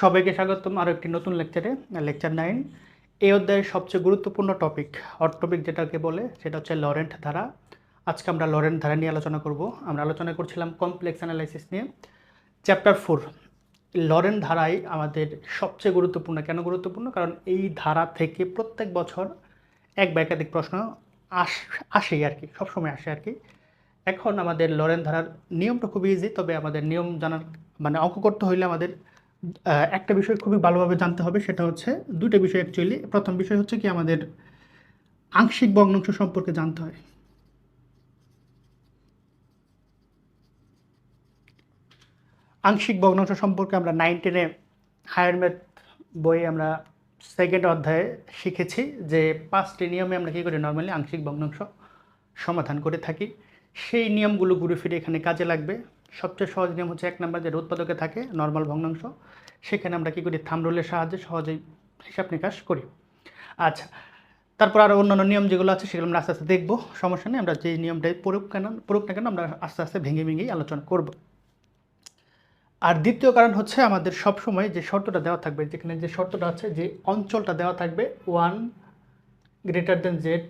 সবাইকে স্বাগতম আরও একটি নতুন লেকচারে লেকচার নাইন এই অধ্যায়ের সবচেয়ে গুরুত্বপূর্ণ টপিক হট টপিক যেটাকে বলে, সেটা হচ্ছে লরেন্ট ধারা। আজকে আমরা লরেন্ট ধারা নিয়ে আলোচনা করব। আমরা আলোচনা করছিলাম কমপ্লেক্স অ্যানালাইসিস নিয়ে। চ্যাপ্টার ফোর লরেন্ট ধারাই আমাদের সবচেয়ে গুরুত্বপূর্ণ, কেন গুরুত্বপূর্ণ? কারণ এই ধারা থেকে প্রত্যেক বছর এক বা একাধিক প্রশ্ন আস, আসেই আর কি, সবসময় আসে আর কি। এখন আমাদের লরেন ধারার নিয়মটা খুবই ইজি তবে আমাদের নিয়ম জানার মানে অঙ্ক করতে হইলে আমাদের একটা বিষয় খুবই ভালোভাবে জানতে হবে, সেটা হচ্ছে দুটো বিষয় অ্যাকচুয়ালি প্রথম বিষয় হচ্ছে কি, আমাদের আংশিক ভগ্নাংশ সম্পর্কে জানতে হয়। আংশিক ভগ্নাংশ সম্পর্কে আমরা নাইন টেনে হায়ার ম্যাথ বইয়ে আমরা সেকেন্ড অধ্যায়ে শিখেছি যে পাঁচটি নিয়মে আমরা কী করি নর্মালি আংশিক ভগ্নাংশ সমাধান করে থাকি। সেই নিয়মগুলো ঘুরে ফিরে এখানে কাজে লাগবে। সবচেয়ে সহজ নিয়ম হচ্ছে এক নাম্বার যেটা উৎপাদকে থাকে নর্মাল ভগ্নাংশ। সেখানে আমরা কী করি? থাম রুলের সাহায্যে সহজেই হিসাব নিকাশ করি। আচ্ছা তারপর আরও অন্যান্য নিয়ম যেগুলো আছে সেগুলো আমরা আস্তে আস্তে দেখব, সমস্যা নেই। আমরা যে নিয়মটাই পড়ুক কেন, পড়ুক না কেন আমরা আস্তে আস্তে ভেঙে ভেঙেই আলোচনা করব। আর দ্বিতীয় কারণ হচ্ছে আমাদের সব সময় যে শর্তটা দেওয়া থাকবে, যেখানে যে শর্তটা আছে যে অঞ্চলটা দেওয়া থাকবে one greater than z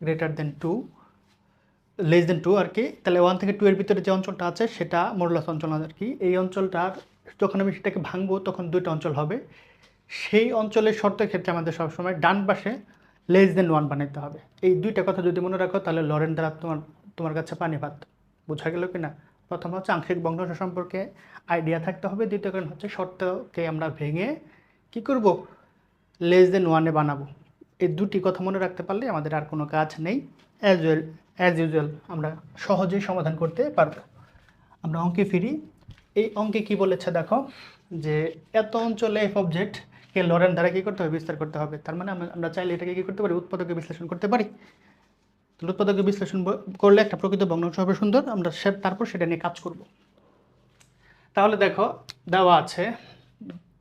greater than two less than two আর কি। তাহলে ওয়ান থেকে টু এর ভিতরে যে অঞ্চলটা আছে, সেটা মোরলাস অঞ্চল আর কি। এই অঞ্চলটার যখন আমি সেটাকে ভাঙবো, তখন দুইটা অঞ্চল হবে। সেই অঞ্চলের শর্তের ক্ষেত্রে আমাদের সবসময় ডান পাশে লেস দেন ওয়ান বানাইতে হবে। এই দুইটা কথা যদি মনে রাখো, তাহলে লরেন দ্বারা তোমার তোমার কাছে পানি ভাত বোঝা গেল কি না? প্রথম হচ্ছে আংশিক ভগ্নাংশ সম্পর্কে আইডিয়া থাকতে হবে। দ্বিতীয় কারণ হচ্ছে শর্তকে আমরা ভেঙে কি করব? লেস দেন ওয়ানে বানাবো। এই দুটি কথা মনে রাখতে পারলে আমাদের আর কোনো কাজ নেই। অ্যাজ ওয়েল অ্যাজ ইউজুয়াল আমরা সহজেই সমাধান করতে পারব। আমরা অঙ্কে ফিরি। এই অঙ্কে কি বলেছে দেখো, যে এত অঞ্চলে এফ অবজেক্ট কে লরেন দ্বারা কী করতে হবে? বিস্তার করতে হবে। তার মানে আমরা- চাইলে এটাকে কী করতে পারি? উৎপাদকে বিশ্লেষণ করতে পারি। উৎপাদকে বিশ্লেষণ করলে একটা প্রকৃত ভগ্নাংশ হবে সুন্দর। আমরা সে তারপর সেটা নিয়ে কাজ করব। তাহলে দেখো, দেওয়া আছে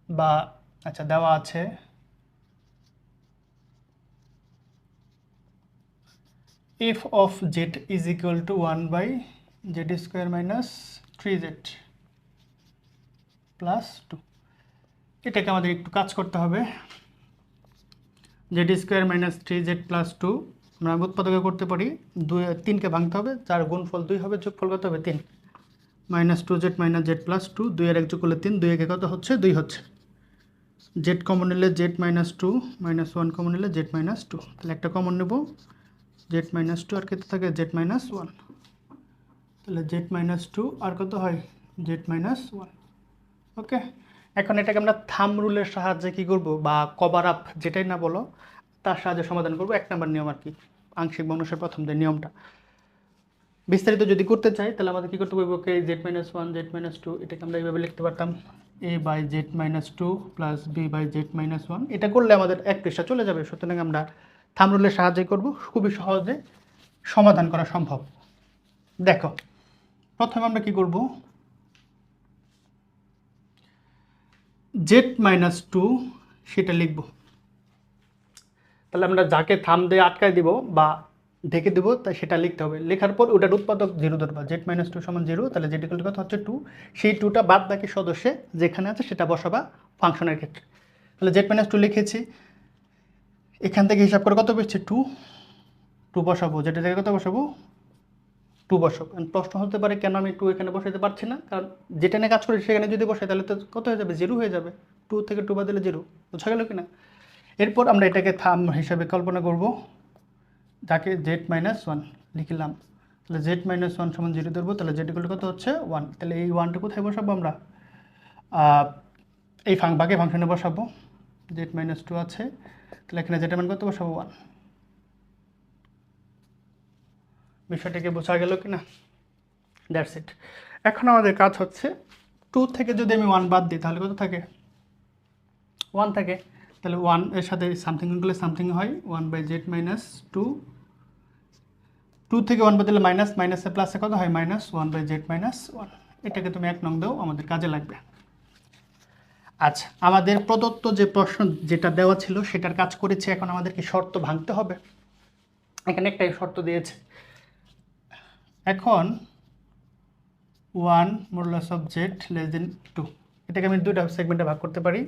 বা আচ্ছা দেওয়া আছে if of z is equal to 1 by z square minus 3z plus two এটাকে আমাদের একটু কাজ করতে হবে। Z square minus three z plus two আমরা উৎপাদকে করতে পারি। দুই, তিনকে ভাঙতে হবে। যার গুণফল দুই হবে, যোগফল কত হবে? তিন। Minus two z minus z plus two দুই আর এক যোগ করলে তিন, দুই একে কত হচ্ছে? দুই হচ্ছে। জেড কমন নিলে z minus two minus one common নিলে জেড মাইনাস টু তাহলে একটা কমন নেব। জেড মাইনাস টু আর কত থাকে? জেড মাইনাস ওয়ান তাহলে জেড মাইনাস টু আর কত হয়? জেড মাইনাস ওয়ান ওকে এখন এটাকে আমরা থাম রুলের সাহায্যে কী করব? বা কভার আপ যেটাই না বলো, তার সাহায্যে সমাধান করব। এক নম্বর নিয়ম আর কি, আংশিক মানুষের প্রথম যে নিয়মটা। বিস্তারিত যদি করতে চাই, তাহলে আমাদের কী করতে হবে? Okay z minus one z minus two এটাকে আমরা এইভাবে লিখতে পারতাম। A by z minus two plus B by z minus one এটা করলে আমাদের এক পৃষ্ঠা চলে যাবে। সুতরাং আমরা থাম রুলের সাহায্যে করব, খুবই সহজে সমাধান করা সম্ভব। দেখো, প্রথমে আমরা কি করব? জেড মাইনাস টু সেটা লিখব। তাহলে আমরা যাকে থাম দিয়ে আটকায় দিব বা ঢেকে দেবো তাই সেটা লিখতে হবে। লেখার পর ওটার উৎপাদক জিরো ধরবা। জেড মাইনাস টু সমান জিরো তাহলে জেড ইকুয়াল কত হচ্ছে টু সেই টুটা বাদ বাকি সদস্যে যেখানে আছে সেটা বসাবা ফাংশনের ক্ষেত্রে। তাহলে জেড মাইনাস টু লিখেছি। এখান থেকে হিসাব করে কত পেয়েছে টু টু বসাবো। যেটা জায়গায় কত বসাবো? টু বসাবো। প্রশ্ন হতে পারে, কেন আমি টু এখানে বসাতে পারছি না? কারণ যেটা নিয়ে কাজ করি, সেখানে যদি বসাই, তাহলে তো কত হয়ে যাবে? জিরো হয়ে যাবে। টু থেকে টু বাদ দিলে জিরো বোঝা গেল কি না এরপর আমরা এটাকে থাম হিসাবে কল্পনা করব। যাকে জেড মাইনাস ওয়ান লিখলাম। তাহলে জেড মাইনাস ওয়ান সমান জিরো ধরবো। তাহলে জেড কত হচ্ছে? ওয়ান তাহলে এই ওয়ানটা কোথায় বসাবো আমরা? এই ফাং বাকি ফাংশনে বসাবো। জেড মাইনাস টু আছে। তাহলে এখানে জেড মান কত বসাবো ওয়ান। বিষয়টাকে বোঝা গেল কি না দ্যাটস ইট এখন আমাদের কাজ হচ্ছে টু থেকে যদি আমি ওয়ান বাদ দিই, তাহলে কত থাকে? ওয়ান থাকে। তাহলে ওয়ানের সাথে সামথিং করলে সামথিং হয় one by z minus two two থেকে ওয়ান বাদ দিলে মাইনাস মাইনাসে প্লাসে কত হয়? Minus one by z minus one এটাকে তুমি এক নং দাও, আমাদের কাজে লাগবে। আচ্ছা আমাদের প্রদত্ত যে প্রশ্ন যেটা দেওয়া ছিল সেটার কাজ করেছে, এখন আমাদেরকে শর্ত ভাঙতে হবে। এখানে একটাই শর্ত দিয়েছে। এখন one modulus of z less than two এটাকে আমি দুইটা সেগমেন্টে ভাগ করতে পারি।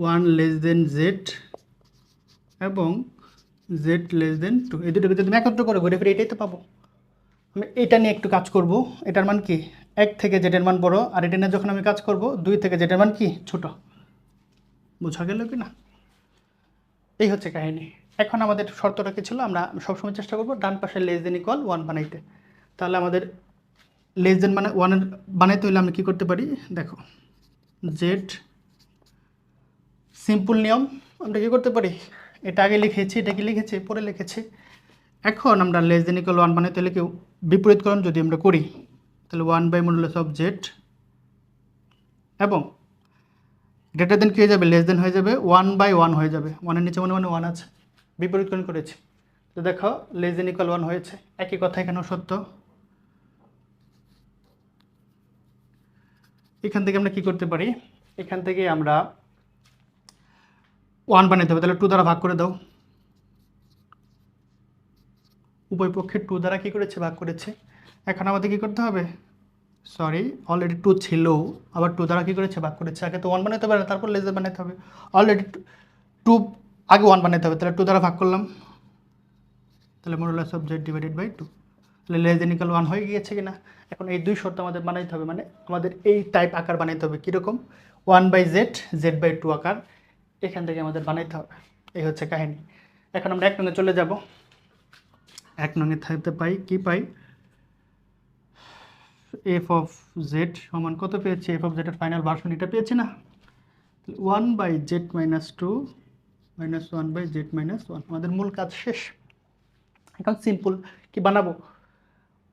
ওয়ান লেস দেন জেড এবং জেড লেস দেন টু এই দুটোকে যদি আমি একত্র করে ঘুরে ফিরে এটাই তো পাবো। আমি এটা নিয়ে একটু কাজ করব। এটার মান কি? এক থেকে জেডের মান বড়, আর এটা নিয়ে যখন আমি কাজ করব, দুই থেকে জেডের মান কি? ছোট। বোঝা গেল কি না এই হচ্ছে কাহিনী। এখন আমাদের শর্তটা কী ছিল? আমরা সবসময় চেষ্টা করব ডান পাশে লেস দেন ইকুয়াল ওয়ান বানাইতে। তাহলে আমাদের লেস দেন মানে ওয়ানের বানাইতে হলে আমরা কী করতে পারি? দেখো জেড সিম্পল নিয়ম, আমরা কী করতে পারি? এটা আগে লিখেছি, এটা কি লিখেছি? পরে লিখেছি। এখন আমরা লেস দেন ইকুয়াল ওয়ান বানাইতে হলে কেউ বিপরীতকরণ যদি আমরা করি তাহলে one by modulus of z এবং গ্রেটার দেন কী হয়ে যাবে? লেস দেন হয়ে যাবে। ওয়ান বাই ওয়ান হয়ে যাবে। ওয়ানের নিচে মনে মনে ওয়ান আছে। বিপরীত বিপরীতকরণ করেছি। তো দেখো লেস দেন ইকুয়াল ওয়ান হয়েছে। একই কথা এখানেও সত্য। এখান থেকে আমরা কি করতে পারি? এখান থেকে আমরা ওয়ান বানাইতে হবে। তাহলে টু দ্বারা ভাগ করে দাও। উভয় পক্ষে টু দ্বারা কী করেছে? ভাগ করেছে। এখন আমাদের কী করতে হবে? সরি অলরেডি টু ছিল। আবার টু দ্বারা কী করেছে? ভাগ করেছে। আগে তো ওয়ান বানাতে পারে না তারপর লেজার বানাতে হবে। অলরেডি টু আগে ওয়ান বানাতে হবে। তাহলে টু দ্বারা ভাগ করলাম। তাহলে modulus of z divided by two তাহলে দেন ওয়ান হয়ে গিয়েছে কিনা? এখন এই দুই শর্ত আমাদের বানাইতে হবে। মানে আমাদের এই টাইপ আকার বানাইতে হবে। কীরকম? One by z z by two আকার। এখান থেকে আমাদের বানাইতে হবে। এই হচ্ছে কাহিনী। এখন আমরা এক নঙ্গে চলে যাব। এক নঙ্গে থাকতে পাই, কি পাই? এফ অফ জেড সমান কত পেয়েছি? এফ অফ জেডের ফাইনাল ভার্সন এটা পেয়েছি না? One by z minus two minus one by z minus one আমাদের মূল কাজ শেষ। এখন সিম্পল কি বানাবো?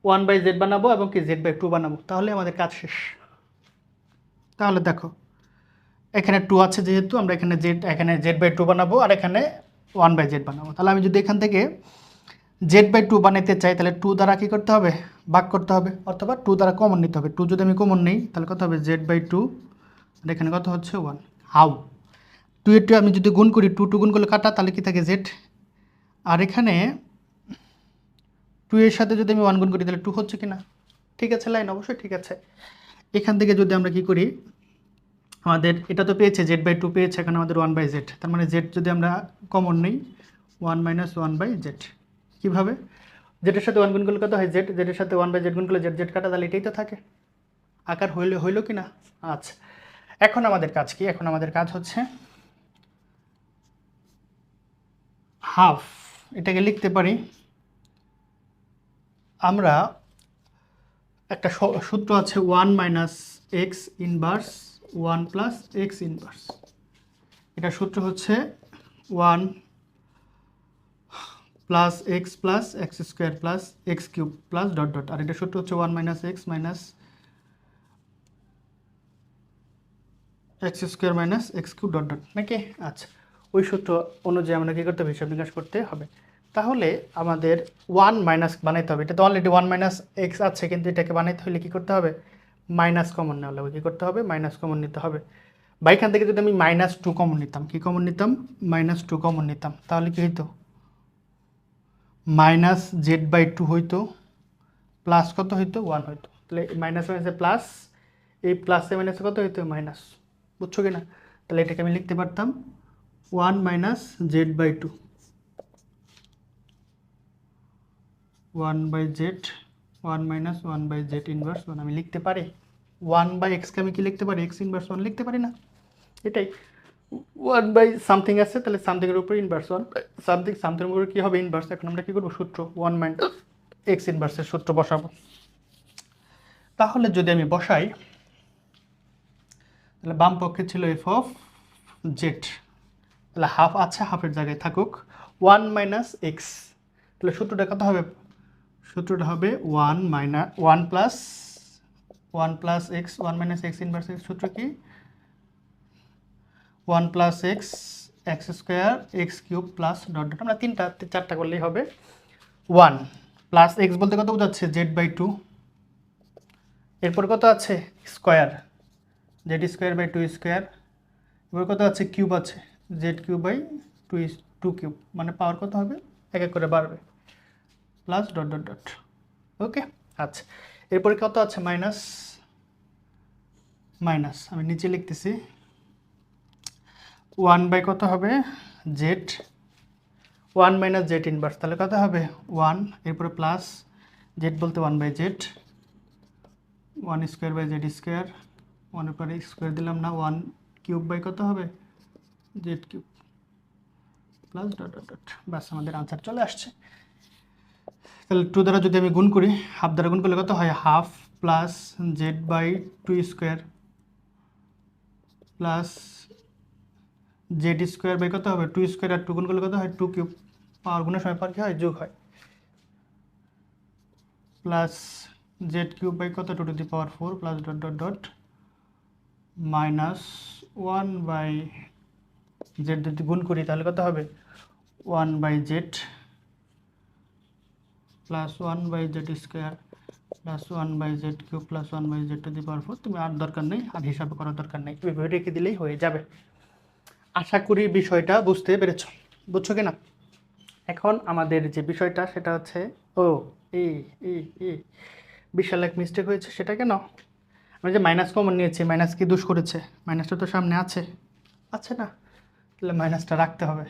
ওয়ান বাই জেড বানাবো এবং কি জেড বাই টু বানাবো। তাহলে আমাদের কাজ শেষ। তাহলে দেখো, এখানে টু আছে যেহেতু, আমরা এখানে জেড এখানে জেড বাই টু বানাবো আর এখানে ওয়ান বাই জেড বানাবো। তাহলে আমি যদি এখান থেকে জেড বাই টু বানাইতে চাই, তাহলে টু দ্বারা কী করতে হবে? ভাগ করতে হবে, অথবা টু দ্বারা কমন নিতে হবে। টু যদি আমি কমন নেই, তাহলে কত হবে? জেড বাই টু আর এখানে কত হচ্ছে? ওয়ান হাউ টু এর টু আমি যদি গুণ করি টু টু গুণ করলে কাটা, তাহলে কি থাকে? জেড আর এখানে টু এর সাথে যদি আমি ওয়ান গুণ করি, তাহলে টু হচ্ছে কি না? ঠিক আছে লাইন অবশ্যই ঠিক আছে। এখান থেকে যদি আমরা কি করি, আমাদের এটা তো পেয়েছে জেড বাই টু পেয়েছে, এখানে আমাদের ওয়ান বাই জেড তার মানে জেড যদি আমরা কমন নেই one minus one by z কীভাবে? জেডের সাথে ওয়ান গুণ করলে কত হয়? জেড জেডের সাথে ওয়ান বাই জেড গুণ করলে জেড জেড কাটা, তাহলে এটাই তো থাকে। আকার হইলে, হইল কি না আচ্ছা এখন আমাদের কাজ কি? এখন আমাদের কাজ হচ্ছে হাফ এটাকে লিখতে পারি। আমরা একটা সূত্র আছে one minus x inverse one plus x inverse এটা সূত্র হচ্ছে one plus x plus x square plus x cube plus dot dot আর এটা সূত্র হচ্ছে one minus x minus x square minus x cube dot dot নাকি? আচ্ছা ওই সূত্র অনুযায়ী আমরা কী করতে হবে? হিসাব নিকাশ করতে হবে। তাহলে আমাদের ওয়ান মাইনাস বানাইতে হবে। এটা তো অলরেডি ওয়ান মাইনাস এক্স আছে, কিন্তু এটাকে বানাইতে হলে কী করতে হবে? মাইনাস কমন নেওয়া লাগবে। কী করতে হবে? মাইনাস কমন নিতে হবে। বা এখান থেকে যদি আমি মাইনাস টু কমন নিতাম, কী কমন নিতাম? মাইনাস টু কমন নিতাম। তাহলে কী হইতো? মাইনাস জেড বাই টু হইতো, প্লাস কত হইতো? ওয়ান হইতো। তাহলে মাইনাস মাইনাসে প্লাস, এই প্লাসে মাইনাসে কত হইতো? মাইনাস। বুঝছ কি না তাহলে এটাকে আমি লিখতে পারতাম, one minus z by two. One by z, one minus one by z inverse one আমি লিখতে পারি। ওয়ান বাই এক্সকে আমি কি লিখতে পারি? এক্স ইনভার্স ওয়ান লিখতে পারি না? এটাই। ওয়ান বাই সামথিং আছে, তাহলে সামথিংয়ের উপরে ইনভার্স ওয়ান সামথিং সামথিংয়ের উপরে কী হবে ইনভার্স এখন আমরা কী করব? সূত্র ওয়ান মাইনাস এক্স ইনভার্সের সূত্র বসাবো। তাহলে যদি আমি বসাই, তাহলে বাম পক্ষে ছিল এফ অফ জেড তাহলে হাফ আছে হাফের জায়গায় থাকুক। ওয়ান মাইনাস এক্স তাহলে সূত্রটা কত হবে? সূত্রটা হবে one minus one plus one plus x one minus x inverse সূত্র কি? One plus x x square, x cube plus dot dot, আমরা তিনটা, চারটা করলেই হবে। ওয়ান প্লাস এক্স বলতে কত বোঝাচ্ছে? Z by two. এরপর কত আছে? Square. Z square by two square. এবার কত আছে? কিউব আছে। Z cube by two two cube. মানে পাওয়ার কত হবে? এক এক করে বাড়বে। Plus dot dot dot. Okay আচ্ছা। এরপরে কত আছে? Minus minus. আমি নিচে লিখতেছি। ওয়ান বাই কত হবে? Z. One minus z inverse তাহলে কত হবে? ওয়ান, এরপরে প্লাস জেড বলতে one by z. One square by z square ওয়ানের পরে স্কোয়ার দিলাম না ওয়ান কিউব বাই কত হবে? Z cube plus dot dot dot ব্যাস, আমাদের আনসার চলে আসছে। তাহলে টু দ্বারা যদি আমি গুণ করি হাফ দ্বারা গুণ করলে কত হয়? Half plus z by two square plus z square by কত হবে টু স্কোয়ার আর টু গুণ করলে কত হয়? টু কিউব পাওয়ার গুণের সময় পাওয়ার কি হয়? যোগ হয়। প্লাস জেড কিউব বাই কত? Two to the power four plus dot dot dot minus one by z যদি গুণ করি, তাহলে কত হবে? One by z plus one by z square plus one by z cube plus one by z to the power four তুমি আর দরকার নেই, আর হিসাবে করার দরকার নেই। এভাবে রেখে দিলেই হয়ে যাবে। আশা করি বিষয়টা বুঝতে পেরেছ। বুঝছ কি না এখন আমাদের যে বিষয়টা, সেটা হচ্ছে, ও এই এই এই বিশাল এক মিস্টেক হয়েছে, সেটা কেন? আমি যে মাইনাস কমন নিয়েছি মাইনাস কি দোষ করেছে? মাইনাসটা তো সামনে আছে। আছে না? তাহলে মাইনাসটা রাখতে হবে।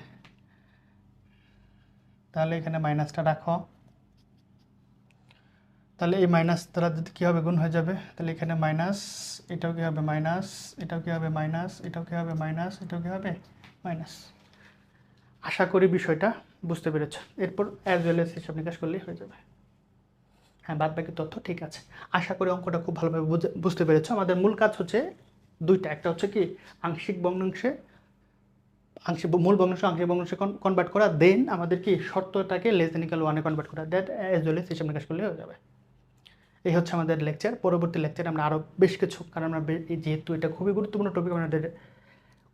তাহলে এখানে মাইনাসটা রাখো। তাহলে এই মাইনাস দ্বারা যদি কী হবে? গুণ হয়ে যাবে। তাহলে এখানে মাইনাস এটাও কী হবে? মাইনাস এটাও কী হবে? মাইনাস এটাও কী হবে? মাইনাস এটাও কী হবে? মাইনাস আশা করি বিষয়টা বুঝতে পেরেছ। এরপর অ্যাজ ওয়েল এস হিসাব নিকাশ করলেই হয়ে যাবে। হ্যাঁ বাদ বাকি তথ্য ঠিক আছে। আশা করি অঙ্কটা খুব ভালোভাবে বুঝে- বুঝতে পেরেছ। আমাদের মূল কাজ হচ্ছে দুইটা। একটা হচ্ছে কি? আংশিক ভগ্নাংশে আংশিক মূল ভগ্নাংশ, আংশিক ভগ্নাংশে কনভার্ট করা। দেন আমাদের কি? শর্তটাকে লেস দেন ওয়ানে কনভার্ট করা। দ্যাট অ্যাজ ওয়েল এস হিসাব নিকাশ করলে হয়ে যাবে। এই হচ্ছে আমাদের লেকচার পরবর্তী লেকচারে আমরা আরও বেশ কিছু, কারণ আমরা যেহেতু এটা খুবই গুরুত্বপূর্ণ টপিক আমাদের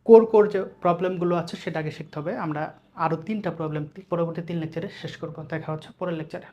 কোর কোর যে প্রবলেমগুলো আছে সেটা আগে শিখতে হবে। আমরা আরও তিনটা প্রবলেম পরবর্তী তিন লেকচারে শেষ করব। দেখা হচ্ছে পরের লেকচারে